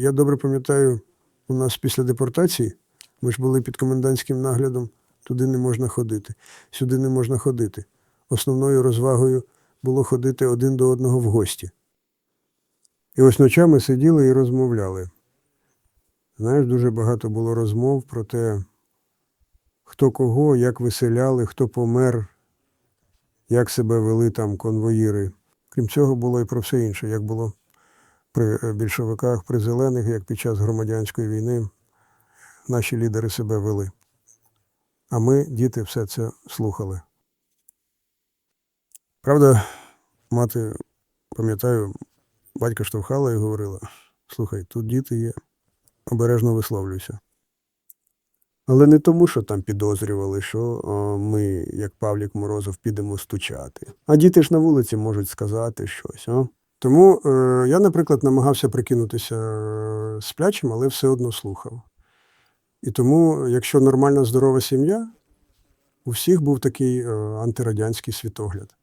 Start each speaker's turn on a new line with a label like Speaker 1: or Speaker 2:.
Speaker 1: я добре пам'ятаю, у нас після депортації ми ж були під комендантським наглядом, туди не можна ходити, сюди не можна ходити. Основною розвагою було ходити один до одного в гості. І ось ночами сиділи і розмовляли. Знаєш, дуже багато було розмов про те, хто кого, як виселяли, хто помер, як себе вели там конвоїри. Крім цього, було і про все інше, як було при е, більшовиках, при зелених, як під час громадянської війни наші лідери себе вели. А ми, діти, все це слухали. Правда, мати, пам'ятаю, батька штовхала і говорила: слухай, тут діти є, обережно висловлюйся. Але не тому, що там підозрювали, що ми, як Павлік Морозов, підемо стучати. А діти ж на вулиці можуть сказати щось. О? Тому е, я, наприклад, намагався прикинутися е, сплячим, але все одно слухав. І тому, якщо нормальна здорова сім'я, у всіх був такий е, антирадянський світогляд.